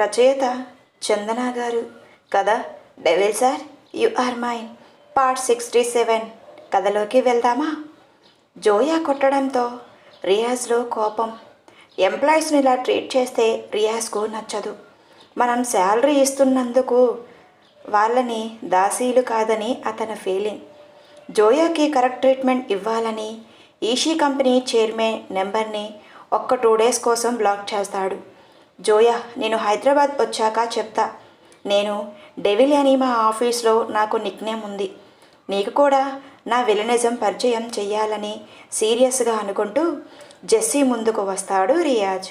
రచయిత చందన గారు. కథ devil sir you are main part sixty seven కథలోకి వెళ్దామా? జోయా కొట్టడంతో రియాజ్లో కోపం. ఎంప్లాయీస్ని ఇలా ట్రీట్ చేస్తే రియాజ్కు నచ్చదు. మనం శాలరీ ఇస్తున్నందుకు వాళ్ళని దాసీలు కాదని అతని ఫీలింగ్ జోయాకి కరెక్ట్ ట్రీట్మెంట్ ఇవ్వాలని ఈషీ కంపెనీ చైర్మన్ నెంబర్ని ఒక్క టూ డేస్ కోసం బ్లాక్ చేస్తాడు. జోయా నేను హైదరాబాద్ వచ్చాక చెప్తా. నేను డెవిల్ అని మా ఆఫీస్లో నాకు నిక్నేమ్ ఉంది. నీకు కూడా నా విలనిజం పరిచయం చెయ్యాలని సీరియస్గా అనుకుంటూ జెస్సీ ముందుకు వస్తాడు రియాజ్.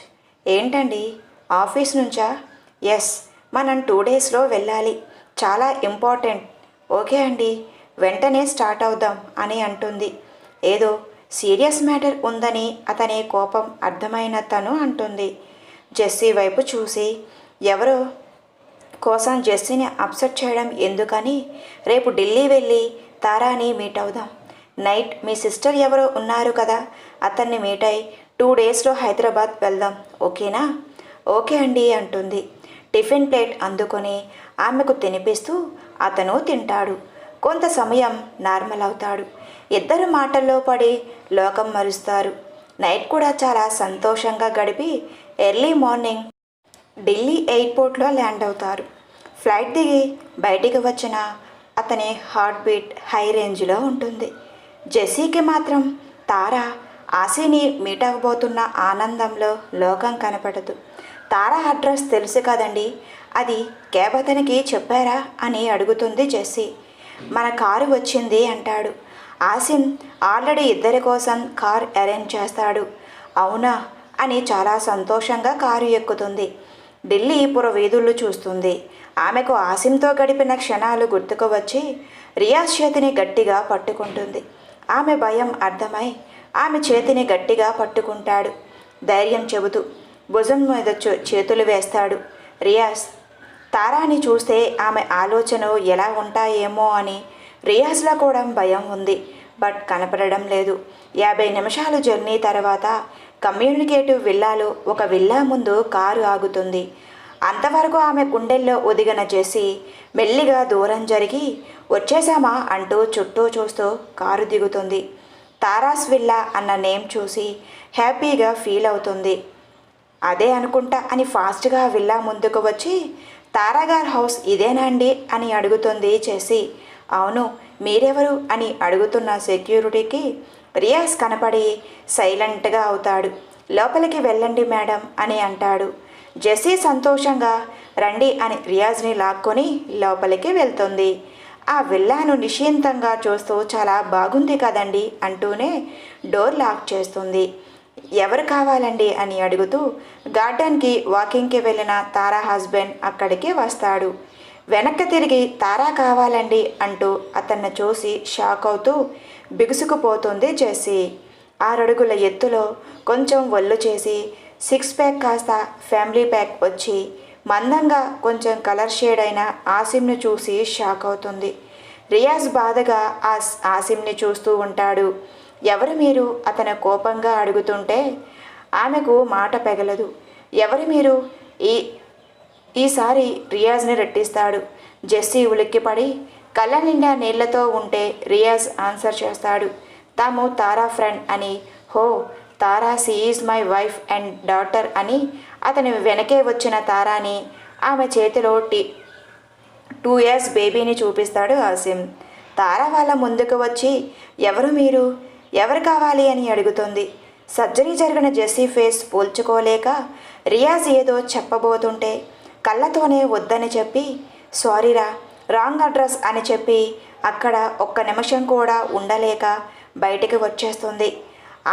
ఏంటండి? ఆఫీస్ నుంచా? ఎస్ మనం టూ డేస్లో వెళ్ళాలి. చాలా ఇంపార్టెంట్. ఓకే అండి వెంటనే స్టార్ట్ అవుదాం అని అంటుంది. ఏదో సీరియస్ మ్యాటర్ ఉందని అతని కోపం అర్థమైన తను అంటుంది. జెస్సీ వైపు చూసి ఎవరో? కోసం జెస్సీని అప్సెట్ చేయడం ఎందుకని? రేపు ఢిల్లీ వెళ్ళి తారాని మీట్ అవుదాం. నైట్ మీ సిస్టర్ ఎవరో ఉన్నారు కదా అతన్ని మీట్ అయి టూ డేస్లో హైదరాబాద్ వెళ్దాం ఓకేనా? ఓకే అండి అంటుంది. టిఫిన్ ప్లేట్ అందుకొని ఆమెకు తినిపిస్తూ అతను తింటాడు. కొంత సమయం నార్మల్ అవుతాడు. ఇద్దరు మాటల్లో పడి లోకం మరుస్తారు. నైట్ కూడా చాలా సంతోషంగా గడిపి ఎర్లీ మార్నింగ్ ఢిల్లీ ఎయిర్పోర్ట్లో ల్యాండ్ అవుతారు. ఫ్లైట్ దిగి బయటికి వచ్చిన అతని హార్ట్ బీట్ హై రేంజ్లో ఉంటుంది. జెస్సీకి మాత్రం తార ఆశీని మీట్ అవ్వబోతున్న ఆనందంలో లోకం కనపడదు. తార అడ్రస్ తెలుసు కదండి? అది క్యాబ్ అతనికి చెప్పారా అని అడుగుతుంది జెస్సీ మన కారు వచ్చింది అంటాడు. ఆసిమ్ ఆల్రెడీ ఇద్దరి కోసం కార్ అరేంజ్ చేస్తాడు. అవునా? అని చాలా సంతోషంగా కారు ఎక్కుతుంది. ఢిల్లీ పుర వీధుళ్ళు చూస్తుంది. ఆమెకు ఆసిమ్తో గడిపిన క్షణాలు గుర్తుకు వచ్చి రియాజ్ చేతిని గట్టిగా పట్టుకుంటుంది. ఆమె భయం అర్థమై ఆమె చేతిని గట్టిగా పట్టుకుంటాడు. ధైర్యం చెబుతూ భుజం మీద చే- చేతులు వేస్తాడు రియాజ్. తారాని చూస్తే ఆమె ఆలోచన ఎలా ఉంటాయేమో అని రియాజ్లో కూడా భయం ఉంది. బట్ కనపడడం లేదు. యాభై నిమిషాలు జర్నీ తర్వాత కమ్యూనికేటివ్ విల్లాలో ఒక విల్లా ముందు కారు ఆగుతుంది. అంతవరకు ఆమె గుండెల్లో ఒదిగిన చేసి మెల్లిగా దూరం జరిగి వచ్చేసామా అంటూ చుట్టూ చూస్తూ కారు దిగుతుంది. తారాస్ విల్లా అన్న నేమ్ చూసి హ్యాపీగా ఫీల్ అవుతుంది. అదే అనుకుంటా అని ఫాస్ట్గా విల్లా ముందుకు వచ్చి తారాగార్ హౌస్ ఇదేనా అండి? అని అడుగుతుంది చేసి. అవును మీరెవరు? అని అడుగుతున్న సెక్యూరిటీకి రియాజ్ కనపడి సైలెంట్గా అవుతాడు. లోపలికి వెళ్ళండి మేడం అని అంటాడు. జెస్సీ సంతోషంగా రండి అని రియాజ్ని లాక్కొని లోపలికి వెళ్తుంది. ఆ విల్లాను నిశ్చింతంగా చూస్తూ చాలా బాగుంది కదండి అంటూనే డోర్ లాక్ చేస్తుంది. ఎవరు కావాలండి అని అడుగుతూ గార్డెన్కి వాకింగ్కి వెళ్ళిన తారా హస్బెండ్ అక్కడికి వస్తాడు. వెనక్కి తిరిగి తారా కావాలండి అంటూ అతన్ని చూసి షాక్ అవుతూ బిగుసుకుపోతుంది జెస్సీ. ఆరడుగుల ఎత్తులో కొంచెం ఒళ్ళు చేసి సిక్స్ ప్యాక్ కాస్త ఫ్యామిలీ ప్యాక్ వచ్చి మందంగా కొంచెం కలర్ షేడ్ అయిన ఆసిమ్ను చూసి షాక్ అవుతుంది. రియాజ్ బాధగా ఆ ఆసిమ్ని చూస్తూ ఉంటాడు. ఎవరు మీరు? అతను కోపంగా అడుగుతుంటే ఆమెకు మాట పెగలదు. ఎవరు మీరు? ఈ ఈసారి రియాజ్ని రెట్టిస్తాడు. జెస్సీ ఉలిక్కిపడి కళ్ళ నిండా నీళ్ళతో ఉంటే రియాజ్ ఆన్సర్ చేస్తాడు. తాము తారా ఫ్రెండ్ అని హో Tara she is my wife and daughter అని అతని వెనకే వచ్చిన తారాని ఆమె చేతిలో టీ టూ ఇయర్స్ బేబీని చూపిస్తాడు ఆసిమ్. తారా వాళ్ళ ముందుకు వచ్చి ఎవరు మీరు? ఎవరు కావాలి? అని అడుగుతుంది. సర్జరీ జరిగిన జెస్సీ ఫేస్ పోల్చుకోలేక రియాజ్ ఏదో చెప్పబోతుంటే కళ్ళతోనే వద్దని చెప్పి సారీరా రాంగ్ అడ్రస్ అని చెప్పి అక్కడ ఒక్క నిమిషం కూడా ఉండలేక బయటికి వచ్చేస్తుంది.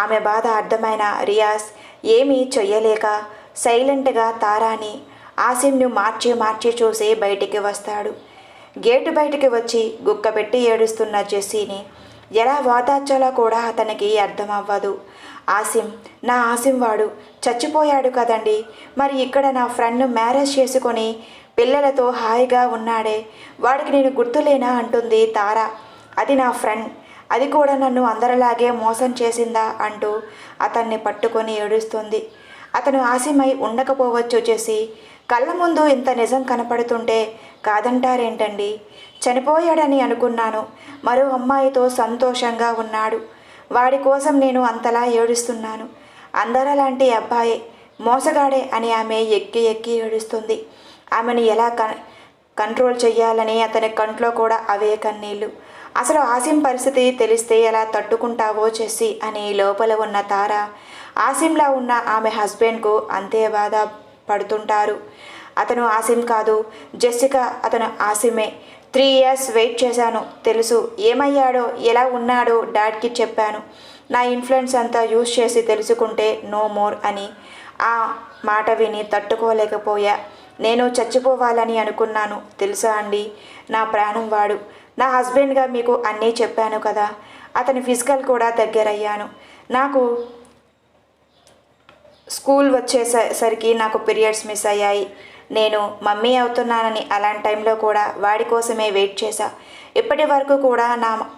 ఆమె బాధ అర్థమైన రియాజ్ ఏమీ చెయ్యలేక సైలెంట్గా తారాని ఆసిమ్ను మార్చి మార్చి చూసి బయటికి వస్తాడు. గేటు బయటికి వచ్చి గుక్క పెట్టి ఏడుస్తున్న జెస్సీని ఎలా వాదార్చాలో కూడా అతనికి అర్థం అవ్వదు ఆసిమ్ నా ఆసిమ్ వాడు చచ్చిపోయాడు కదండి మరి ఇక్కడ నా ఫ్రెండ్ మ్యారేజ్ చేసుకొని పిల్లలతో హాయిగా ఉన్నాడే. వాడికి నేను గుర్తులేనా అంటుంది తార. అది నా ఫ్రెండ్. అది కూడా నన్ను అందరిలాగే మోసం చేసిందా అంటూ అతన్ని పట్టుకొని ఏడుస్తుంది. అతను ఆశమై ఉండకపోవచ్చు చేసి కళ్ళ ముందు ఇంత నిజం కనపడుతుంటే కాదంటారేంటండి? చనిపోయాడని అనుకున్నాను. మరో అమ్మాయితో సంతోషంగా ఉన్నాడు. వాడి కోసం నేను అంతలా ఏడుస్తున్నాను. అందరలాంటి అబ్బాయే మోసగాడే అని ఆమె ఎక్కి ఎక్కి ఏడుస్తుంది. ఆమెను ఎలా కన్ కంట్రోల్ చేయాలని అతని కంట్లో కూడా అవే కన్నీళ్ళు అసలు ఆసిం పరిస్థితి తెలిస్తే ఎలా తట్టుకుంటావో చేసి అని లోపల ఉన్న తార. ఆసింలా ఉన్న ఆమె హస్బెండ్కు అంతే బాధ పడుతుంటారు. అతను ఆసిం కాదు జెస్సిక అతను ఆసిమే. త్రీ ఇయర్స్ వెయిట్ చేశాను తెలుసు. ఏమయ్యాడో ఎలా ఉన్నాడో డాడ్కి చెప్పాను. నా ఇన్ఫ్లుయెన్స్ అంతా యూజ్ చేసి తెలుసుకుంటే నో మోర్ అని. ఆ మాట విని తట్టుకోలేకపోయా. నేను చచ్చిపోవాలని అనుకున్నాను. తెలుసా అండి? నా ప్రాణం వాడు. నా హస్బెండ్గా మీకు అన్నీ చెప్పాను కదా. అతని ఫిజికల్ కూడా దగ్గరయ్యాను. నాకు స్కూల్ వచ్చేసరికి నాకు పీరియడ్స్ మిస్ అయ్యాయి. నేను మమ్మీ అవుతున్నానని అలాంటి టైంలో కూడా వాడి కోసమే వెయిట్ చేశా. ఇప్పటి వరకు కూడా నా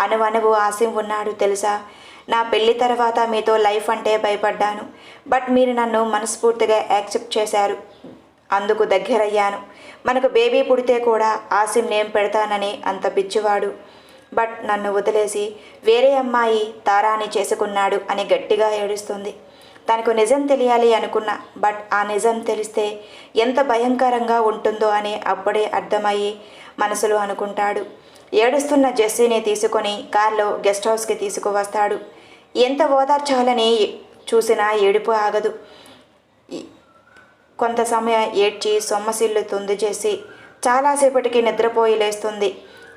అనువనువు ఆసిం ఉన్నాడు తెలుసా? నా పెళ్ళి తర్వాత మీతో లైఫ్ అంటే భయపడ్డాను. బట్ మీరు నన్ను మనస్ఫూర్తిగా యాక్సెప్ట్ చేశారు. అందుకు దగ్గరయ్యాను. మనకు బేబీ పుడితే కూడా ఆసిమ్ నేమ్ పెడతానని అంత పిచ్చివాడు. బట్ నన్ను వదిలేసి వేరే అమ్మాయి తారాని చేసుకున్నాడు అని గట్టిగా ఏడుస్తుంది. తనకు నిజం తెలియాలి అనుకున్నా బట్ ఆ నిజం తెలిస్తే ఎంత భయంకరంగా ఉంటుందో అని అప్పుడే అర్థమయ్యి మనసులో అనుకుంటాడు. ఏడుస్తున్న జెస్సీని తీసుకొని కార్లో గెస్ట్ హౌస్కి తీసుకువస్తాడు. ఎంత ఓదార్చాలని చూసినా ఏడుపు ఆగదు. కొంత సమయం ఏడ్చి సొమ్మసిల్లు తుంది చేసి చాలాసేపటికి నిద్రపోయి లేస్తుంది.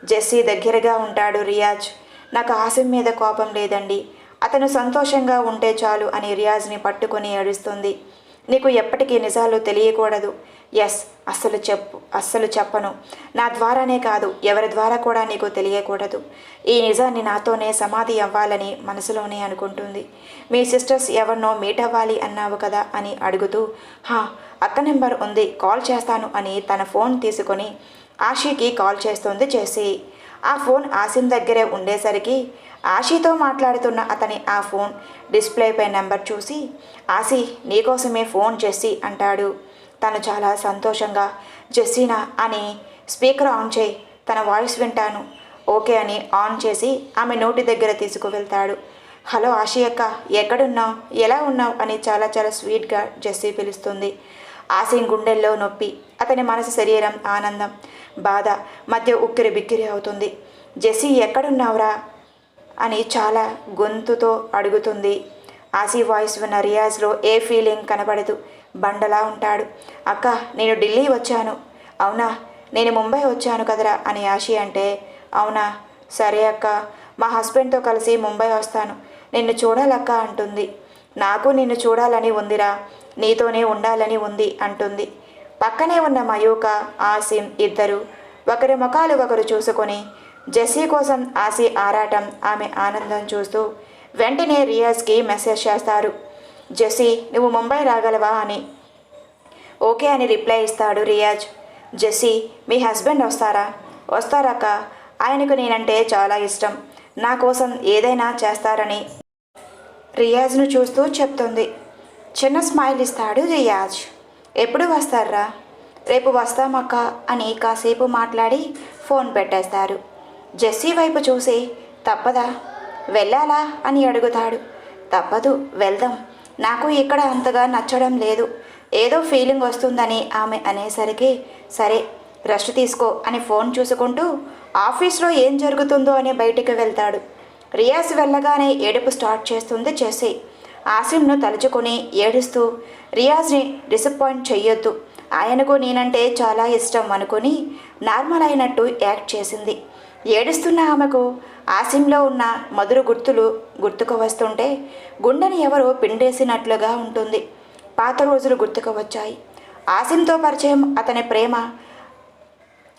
జెస్సీ దగ్గరగా ఉంటాడు రియాజ్. నాకు ఆసిం మీద కోపం లేదండి. అతను సంతోషంగా ఉంటే చాలు అని రియాజ్ని పట్టుకొని ఏడుస్తుంది. నీకు ఎప్పటికీ నిజాలు తెలియకూడదు. ఎస్ అస్సలు చెప్పు అస్సలు చెప్పను. నా ద్వారానే కాదు ఎవరి ద్వారా కూడా నీకు తెలియకూడదు. ఈ నిజాన్ని నాతోనే సమాధి అవ్వాలని మనసులోనే అనుకుంటుంది. మీ సిస్టర్స్ ఎవరినో మీట్ అవ్వాలి అన్నావు కదా అని అడుగుతూ హా అక్క నెంబర్ ఉంది కాల్ చేస్తాను అని తన ఫోన్ తీసుకొని ఆషీకి కాల్ చేస్తుంది చేసి. ఆ ఫోన్ ఆసిం దగ్గరే ఉండేసరికి ఆశీతో మాట్లాడుతున్న అతని ఆ ఫోన్ డిస్ప్లేపై నెంబర్ చూసి ఆసి నీకోసమే ఫోన్ చేసి అంటాడు. తను చాలా సంతోషంగా జెస్సీనా అని స్పీకర్ ఆన్ చేయి తన వాయిస్ వింటాను. ఓకే అని ఆన్ చేసి ఆమె నోటి దగ్గర తీసుకువెళ్తాడు. హలో ఆషి అక్క ఎక్కడున్నావు? ఎలా ఉన్నావు? అని చాలా చాలా స్వీట్గా జెస్సీ పిలుస్తుంది. ఆశయం గుండెల్లో నొప్పి అతని మనసు శరీరం ఆనందం బాధ మధ్య ఉక్కిరి బిక్కిరి అవుతుంది. జెస్సీ ఎక్కడున్నావురా? అని చాలా గొంతుతో అడుగుతుంది. ఆసీ వాయిస్ ఉన్న రియాజ్లో ఏ ఫీలింగ్ కనబడదు. బండలా ఉంటాడు. అక్క నేను ఢిల్లీ వచ్చాను. అవునా? నేను ముంబై వచ్చాను కదరా? అని ఆశి అంటే అవునా? సరే అక్క. మా హస్బెండ్తో కలిసి ముంబై వస్తాను. నిన్ను చూడాలక్క అంటుంది. నాకు నిన్ను చూడాలని ఉందిరా. నీతోనే ఉండాలని ఉంది అంటుంది. పక్కనే ఉన్న మయూక ఆసిం ఇద్దరు ఒకరి ముఖాలు ఒకరు చూసుకొని జెస్సీ కోసం ఆసి ఆరాటం ఆమె ఆనందం చూస్తూ వెంటనే రియాజ్కి మెసేజ్ చేస్తారు. జెస్సీ నువ్వు ముంబై రాగలవా? అని. ఓకే అని రిప్లై ఇస్తాడు రియాజ్. జెస్సీ మీ హస్బెండ్ వస్తారా? వస్తారాక ఆయనకు నేనంటే చాలా ఇష్టం. నా కోసం ఏదైనా చేస్తారని. రియాజ్ను చూస్తూ చెప్తుంది. చిన్న స్మైల్ ఇస్తాడు రియాజ్. ఎప్పుడు వస్తారా? రేపు వస్తామక్క అని కాసేపు మాట్లాడి ఫోన్ పెట్టేస్తారు. జెస్సీ వైపు చూసి తప్పదా? వెళ్ళాలా? అని అడుగుతాడు. తప్పదు. వెళ్దాం. నాకు ఇక్కడ అంతగా నచ్చడం లేదు. ఏదో ఫీలింగ్ వస్తుందని ఆమె అనేసరికి సరే రెస్ట్ తీసుకో అని ఫోన్ చూసుకుంటూ ఆఫీస్లో ఏం జరుగుతుందో అని బయటికి వెళ్తాడు. రియాజ్ వెళ్ళగానే ఏడుపు స్టార్ట్ చేస్తుంది చేసి. ఆసిమ్ను తలుచుకొని ఏడుస్తూ రియాజ్ని డిసప్పాయింట్ చెయ్యొద్దు. ఆయనకు నేనంటే చాలా ఇష్టం అనుకుని నార్మల్ అయినట్టు యాక్ట్ చేసింది. ఏడుస్తున్న ఆమెకు ఆసిమ్లో ఉన్న మధుర గుర్తులు గుర్తుకు వస్తుంటే గుండెని ఎవరో పిండేసినట్లుగా ఉంటుంది. పాత రోజులు గుర్తుకు వచ్చాయి. ఆసిమ్తో పరిచయం అతని ప్రేమ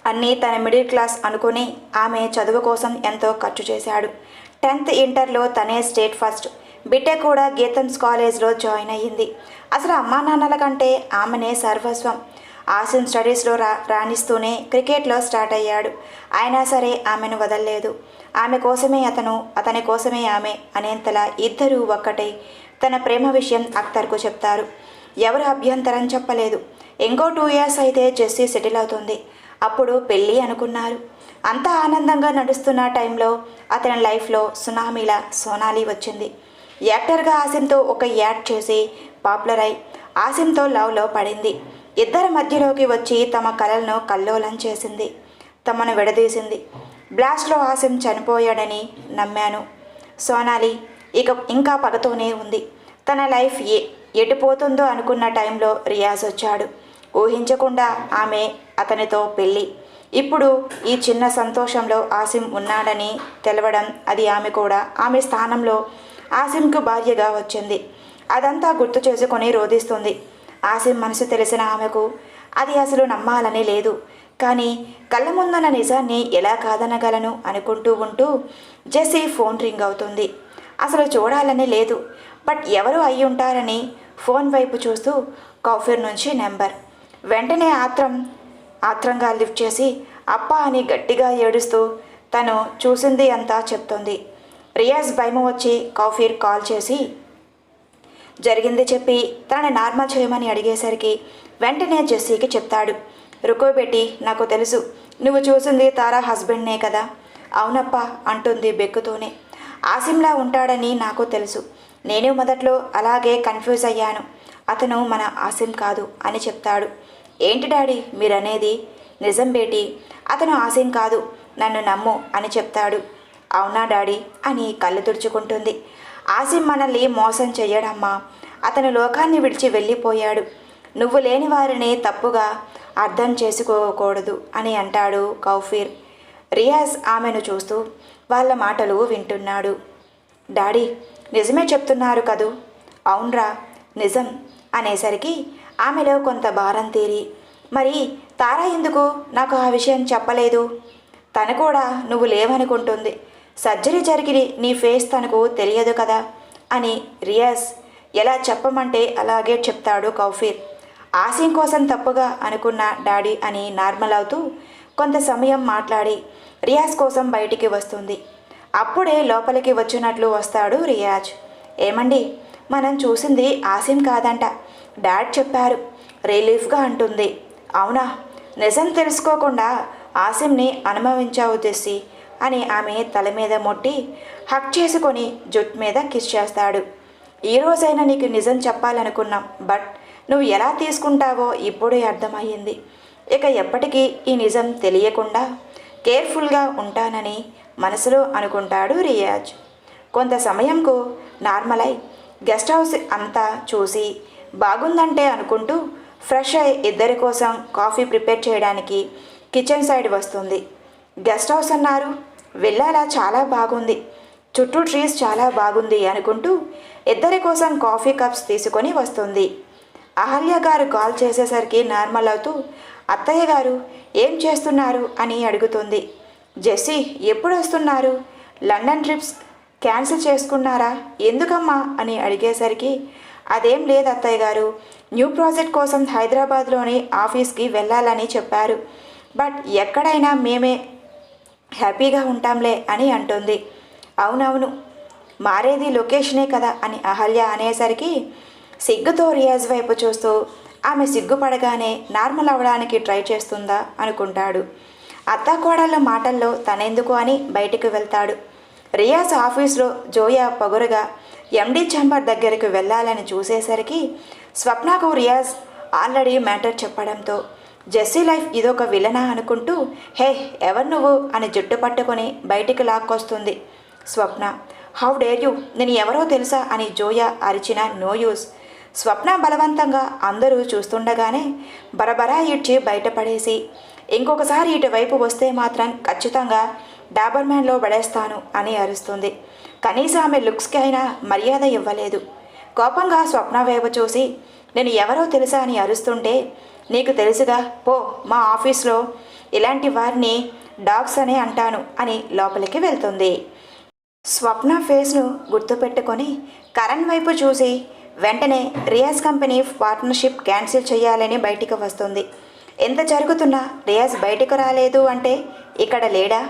అన్నీ తన మిడిల్ క్లాస్ అనుకుని ఆమె చదువు కోసం ఎంతో ఖర్చు చేశాడు. టెన్త్ ఇంటర్లో తనే స్టేట్ ఫస్ట్. బిటెక్ కూడా గీతమ్స్ కాలేజ్లో జాయిన్ అయ్యింది. అసలు అమ్మా నాన్నల కంటే ఆమెనే సర్వస్వం. ఆసిం స్టడీస్లో రా రాణిస్తూనే క్రికెట్లో స్టార్ట్ అయ్యాడు. అయినా సరే ఆమెను వదలలేదు. ఆమె కోసమే అతను అతని కోసమే ఆమె అనేంతలా ఇద్దరూ ఒక్కటే. తన ప్రేమ విషయం అఖ్తర్కు చెప్తారు. ఎవరు అభ్యంతరం చెప్పలేదు. ఇంకో టూ ఇయర్స్ అయితే జెస్సీ సెటిల్ అవుతుంది. అప్పుడు పెళ్ళి అనుకున్నారు. అంతా ఆనందంగా నడుస్తున్న టైంలో అతని లైఫ్లో సునామీలా సోనాలి వచ్చింది. యాక్టర్గా ఆసిమ్తో ఒక యాడ్ చేసి పాపులర్ అయి ఆసిమ్తో లవ్లో పడింది. ఇద్దరి మధ్యలోకి వచ్చి తమ కలలను కల్లోలం చేసింది. తమను విడదీసింది. బ్లాస్ట్లో ఆసిం చనిపోయాడని నమ్మాను. సోనాలి ఇక ఇంకా పగతోనే ఉంది. తన లైఫ్ ఏ ఎటుపోతుందో అనుకున్న టైంలో రియాజ్ వచ్చాడు. ఊహించకుండా ఆమె అతనితో పెళ్ళి. ఇప్పుడు ఈ చిన్న సంతోషంలో ఆసిం ఉన్నాడని తెలవడం అది ఆమె కూడా. ఆమె స్థానంలో ఆసింకు భార్యగా వచ్చింది. అదంతా గుర్తు చేసుకొని రోధిస్తుంది. ఆసిం మనసు తెలిసిన ఆమెకు అది అసలు నమ్మాలని లేదు. కానీ కళ్ళ ముందున్న నిజాన్ని ఎలా కాదనగలను అనుకుంటూ ఉంటూ జెస్సీ ఫోన్ రింగ్ అవుతుంది. అసలు చూడాలని లేదు. బట్ ఎవరు అయి ఉంటారని ఫోన్ వైపు చూస్తూ కాఫీర్ నుంచి నెంబర్. వెంటనే ఆత్రం ఆత్రంగా లిఫ్ట్ చేసి అప్ప అని గట్టిగా ఏడుస్తూ తను చూసింది అంతా చెప్తుంది. రియాజ్ భయము వచ్చి కాఫీర్ కాల్ చేసి జరిగింది చెప్పి తనని నార్మల్ చేయమని అడిగేసరికి వెంటనే జెస్సీకి చెప్తాడు. రుకోబెట్టి నాకు తెలుసు. నువ్వు చూసింది తారా హస్బెండ్నే కదా. అవునప్పా అంటుంది బెక్కుతూనే. ఆసిమ్లా ఉంటాడని నాకు తెలుసు. నేను మొదట్లో అలాగే కన్ఫ్యూజ్ అయ్యాను. అతను మన ఆసిమ్ కాదు అని చెప్తాడు. ఏంటి డాడీ మీరనేది? నిజం బేటి అతను ఆసిమ్ కాదు. నన్ను నమ్ము అని చెప్తాడు. అవునా డాడీ అని కళ్ళు తుడుచుకుంటుంది. ఆసిమ్ మనల్ని మోసం చెయ్యడమ్మా అతను లోకాన్ని విడిచి వెళ్ళిపోయాడు. నువ్వు లేని వారిని తప్పుగా అర్థం చేసుకోకూడదు అని అంటాడు కౌఫీర్. రియాజ్ ఆమెను చూస్తూ వాళ్ళ మాటలు వింటున్నాడు. డాడీ నిజమే చెప్తున్నారు కదూ? అవునరా నిజం అనేసరికి ఆమెలో కొంత భారం తీరి మరి తారా ఎందుకు నాకు ఆ విషయం చెప్పలేదు? తను కూడా నువ్వు లేవనుకుంటుంది. సర్జరీ జరిగి నీ ఫేస్ తనకు తెలియదు కదా? అని రియాజ్ ఎలా చెప్పమంటే అలాగే చెప్తాడు కౌఫీర్. ఆశయం కోసం తప్పుగా అనుకున్న డాడీ అని నార్మల్ అవుతూ కొంత సమయం మాట్లాడి రియాజ్ కోసం బయటికి వస్తుంది. అప్పుడే లోపలికి వచ్చినట్లు వస్తాడు రియాజ్. ఏమండి మనం చూసింది ఆసిం కాదంట. డాడ్ చెప్పారు. రిలీఫ్గా అంటుంది. అవునా? నిజం తెలుసుకోకుండా ఆసిమ్ని అనుభవించావు తెసి అని ఆమె తల మీద మొట్టి హక్ చేసుకొని జుట్ మీద కిస్ చేస్తాడు. ఈ రోజైనా నీకు నిజం చెప్పాలనుకున్నాం బట్ నువ్వు ఎలా తీసుకుంటావో ఇప్పుడే అర్థమయ్యింది. ఇక ఎప్పటికీ ఈ నిజం తెలియకుండా కేర్ఫుల్గా ఉంటానని మనసులో అనుకుంటాడు రియాజ్. కొంత సమయంకు నార్మల్ అయి గెస్ట్ హౌస్ అంతా చూసి బాగుందంటే అనుకుంటూ ఫ్రెష్ అయి ఇద్దరి కోసం కాఫీ ప్రిపేర్ చేయడానికి కిచెన్ సైడ్ వస్తుంది. గెస్ట్ హౌస్ అన్నారు వెళ్ళాలా? చాలా బాగుంది. చుట్టూ ట్రీస్ చాలా బాగుంది అనుకుంటూ ఇద్దరి కోసం కాఫీ కప్స్ తీసుకొని వస్తుంది. అహల్య గారు కాల్ చేసేసరికి నార్మల్ అవుతూ అత్తయ్య గారు ఏం చేస్తున్నారు? అని అడుగుతుంది. జెస్సీ ఎప్పుడు వస్తున్నారు? లండన్ ట్రిప్స్ క్యాన్సిల్ చేసుకున్నారా? ఎందుకమ్మా? అని అడిగేసరికి అదేం లేదు అత్తయ్య గారు. న్యూ ప్రాజెక్ట్ కోసం హైదరాబాద్లోని ఆఫీస్కి వెళ్ళాలని చెప్పారు. బట్ ఎక్కడైనా మేమే హ్యాపీగా ఉంటాంలే అని అంటుంది. అవునవును మారేది లొకేషనే కదా అని అహల్య అనేసరికి సిగ్గుతో రియాజ్ వైపు చూస్తూ ఆమె సిగ్గుపడగానే నార్మల్ అవ్వడానికి ట్రై చేస్తుందా అనుకుంటాడు. అత్తాకోడళ్ళ మాటల్లో తనెందుకు అని బయటికి వెళ్తాడు. రియాజ్ ఆఫీస్లో జోయా పొగరుగా ఎండీ ఛాంబర్ దగ్గరికి వెళ్ళాలని చూసేసరికి స్వప్నకు రియాజ్ ఆల్రెడీ మ్యాటర్ చెప్పడంతో జెస్సీ లైఫ్ ఇదొక విలనా అనుకుంటూ హే ఎవరు నువ్వు? అని జుట్టు పట్టుకొని బయటికి లాక్కొస్తుంది స్వప్న. How dare you? నేను ఎవరో తెలుసా? అని జోయా అరిచిన నో యూస్. స్వప్న బలవంతంగా అందరూ చూస్తుండగానే బరబరా ఇడ్చి బయటపడేసి ఇంకొకసారి ఇటువైపు వస్తే మాత్రం ఖచ్చితంగా డాబర్ మ్యాన్లో పడేస్తాను అని అరుస్తుంది. కనీసం ఆమె లుక్స్కి అయినా మర్యాద ఇవ్వలేదు. కోపంగా స్వప్న వేవ చూసి నేను ఎవరో తెలుసా? అని అరుస్తుంటే నీకు తెలుసుగా పో మా ఆఫీస్లో ఇలాంటి వారిని డాగ్స్ అనే అంటాను అని లోపలికి వెళ్తుంది. స్వప్న ఫేస్ను గుర్తుపెట్టుకొని కరణ్ వైపు చూసి వెంటనే రియాజ్ కంపెనీ పార్ట్నర్షిప్ క్యాన్సిల్ చేయాలని బయటికి వస్తుంది. ఎంత జరుగుతున్నా రియాజ్ బయటకు రాలేదు అంటే ఇక్కడ లేడా?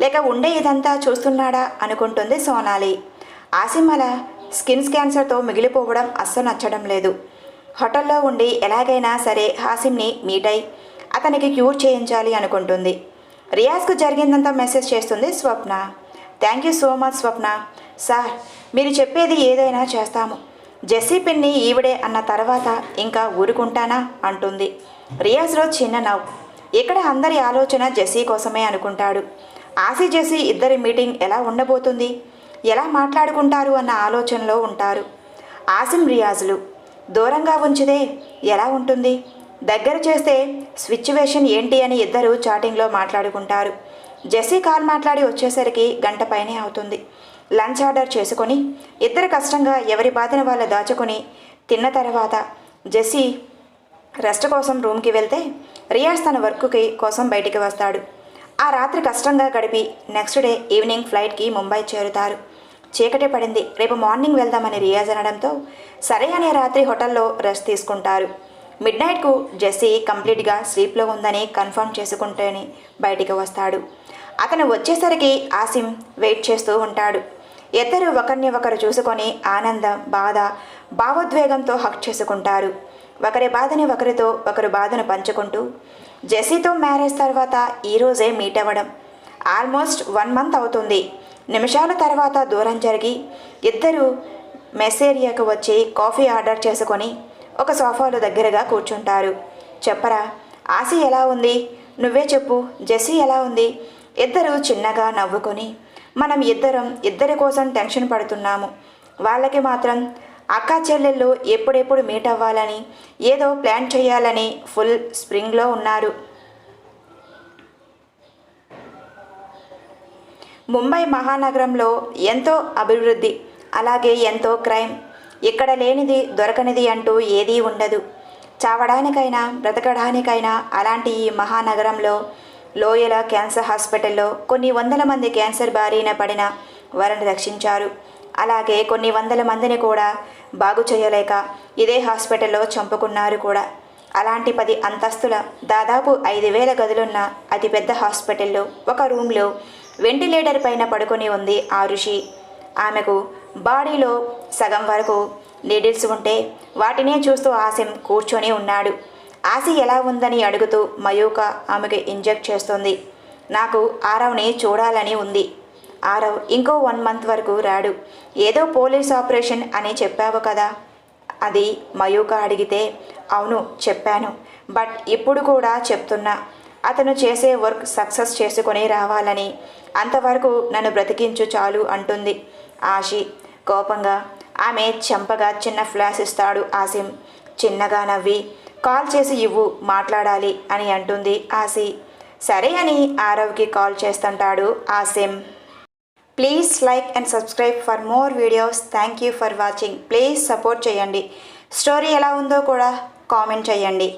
లేక ఉండే ఇదంతా చూస్తున్నాడా? అనుకుంటుంది సోనాలి. ఆసిమల స్కిన్స్ క్యాన్సర్తో మిగిలిపోవడం అస్సలు నచ్చడం లేదు. హోటల్లో ఉండి ఎలాగైనా సరే హాసిమ్ని మీట్ అయి అతనికి క్యూర్ చేయించాలి అనుకుంటుంది. రియాజ్కు జరిగిందంతా మెసేజ్ చేస్తుంది Swapna. Thank you so much Swapna. Sir మీరు చెప్పేది ఏదైనా చేస్తాము. జెస్సీ పిన్ని ఈవిడే అన్న తర్వాత ఇంకా ఊరుకుంటానా? అంటుంది. రియాజ్లో చిన్న నవ్వు. ఇక్కడ అందరి ఆలోచన జెస్సీ కోసమే అనుకుంటాడు. ఆసీ జెస్సీ ఇద్దరి మీటింగ్ ఎలా ఉండబోతుంది? ఎలా మాట్లాడుకుంటారు అన్న ఆలోచనలో ఉంటారు. ఆసిమ్ రియాజులు. దూరంగా ఉంచితే ఎలా ఉంటుంది? దగ్గర చేస్తే సిచ్యువేషన్ ఏంటి అని ఇద్దరు చాటింగ్లో మాట్లాడుకుంటారు. జెస్సీ కాల్ మాట్లాడి వచ్చేసరికి గంట పైనే అవుతుంది. లంచ్ ఆర్డర్ చేసుకొని ఇద్దరు కష్టంగా ఎవరి బాధను వాళ్ళు దాచుకొని తిన్న తర్వాత జెస్సీ రెస్ట్ కోసం రూమ్కి వెళ్తే రియాజ్ తన వర్క్కి కోసం బయటికి వస్తాడు. ఆ రాత్రి కష్టంగా గడిపి నెక్స్ట్ డే ఈవినింగ్ ఫ్లైట్కి ముంబై చేరుతారు. చీకటి పడింది. రేపు మార్నింగ్ వెళ్దామని రియాజ్ అనడంతో సరే అనే రాత్రి హోటల్లో రెస్ట్ తీసుకుంటారు. మిడ్ నైట్కు జెస్సీ కంప్లీట్గా స్లీప్లో ఉందని కన్ఫర్మ్ చేసుకుంటేనే బయటికి వస్తాడు. అతను వచ్చేసరికి ఆసిం వెయిట్ చేస్తూ ఉంటాడు. ఇద్దరు ఒకరిని ఒకరు చూసుకొని ఆనందం బాధ భావోద్వేగంతో హక్ చేసుకుంటారు. ఒకరి బాధని ఒకరితో ఒకరు బాధను పంచుకుంటూ జెస్సీతో మ్యారేజ్ తర్వాత ఈరోజే మీట్ అవ్వడం. ఆల్మోస్ట్ వన్ మంత్ అవుతుంది. నిమిషాల తర్వాత దూరం జరిగి ఇద్దరు మెసేరియాకు వచ్చి కాఫీ ఆర్డర్ చేసుకొని ఒక సోఫాలో దగ్గరగా కూర్చుంటారు. చెప్పరా ఆశ ఎలా ఉంది? నువ్వే చెప్పు జెస్సీ ఎలా ఉంది? ఇద్దరు చిన్నగా నవ్వుకొని మనం ఇద్దరం ఇద్దరి కోసం టెన్షన్ పడుతున్నాము. వాళ్ళకి మాత్రం అక్క చెల్లెళ్ళు ఎప్పుడెప్పుడు మీట్ అవ్వాలని ఏదో ప్లాన్ చేయాలని ఫుల్ స్ప్రింగ్లో ఉన్నారు. ముంబై మహానగరంలో ఎంతో అభివృద్ధి అలాగే ఎంతో క్రైమ్. ఇక్కడ లేనిది దొరకనిది అంటూ ఏదీ ఉండదు. చావడానికైనా బ్రతకడానికైనా అలాంటి ఈ మహానగరంలో లోయల క్యాన్సర్ హాస్పిటల్లో కొన్ని వందల మంది క్యాన్సర్ బారిన పడిన వారిని రక్షించారు. అలాగే కొన్ని వందల మందిని కూడా బాగు చేయలేక ఇదే హాస్పిటల్లో చంపుకున్నారు కూడా. అలాంటి పది అంతస్తుల దాదాపు ఐదు వేల గదులున్న అతిపెద్ద హాస్పిటల్లో ఒక రూమ్లో వెంటిలేటర్ పైన పడుకొని ఉంది ఆ ఋషి. ఆమెకు బాడీలో సగం వరకు నీడిల్స్ ఉంటే వాటినే చూస్తూ ఆసిం కూర్చొని ఉన్నాడు. ఆసి ఎలా ఉందని అడుగుతూ మయూక ఆమెకు ఇంజెక్ట్ చేస్తుంది. నాకు ఆరవ్ని చూడాలని ఉంది. ఆరవ్ ఇంకో వన్ మంత్ వరకు రాడు. ఏదో పోలీస్ ఆపరేషన్ అని చెప్పావు కదా? అది మయూక అడిగితే అవును చెప్పాను. బట్ ఇప్పుడు కూడా చెప్తున్నా. అతను చేసే వర్క్ సక్సెస్ చేసుకొని రావాలని అంతవరకు నన్ను బ్రతికించు చాలు అంటుంది ఆశి. కోపంగా ఆమె చెంపగా చిన్న ఫ్లాష్ ఇస్తాడు ఆసిం చిన్నగా నవ్వి కాల్ చేసి ఇవ్వు మాట్లాడాలి అని అంటుంది ఆసి. సరే అని ఆరవ్కి కాల్ చేస్తుంటాడు Asim please like and subscribe for more videos. Thank you for watching. Please support చేయండి. స్టోరీ ఎలా ఉందో కూడా కామెంట్ చేయండి.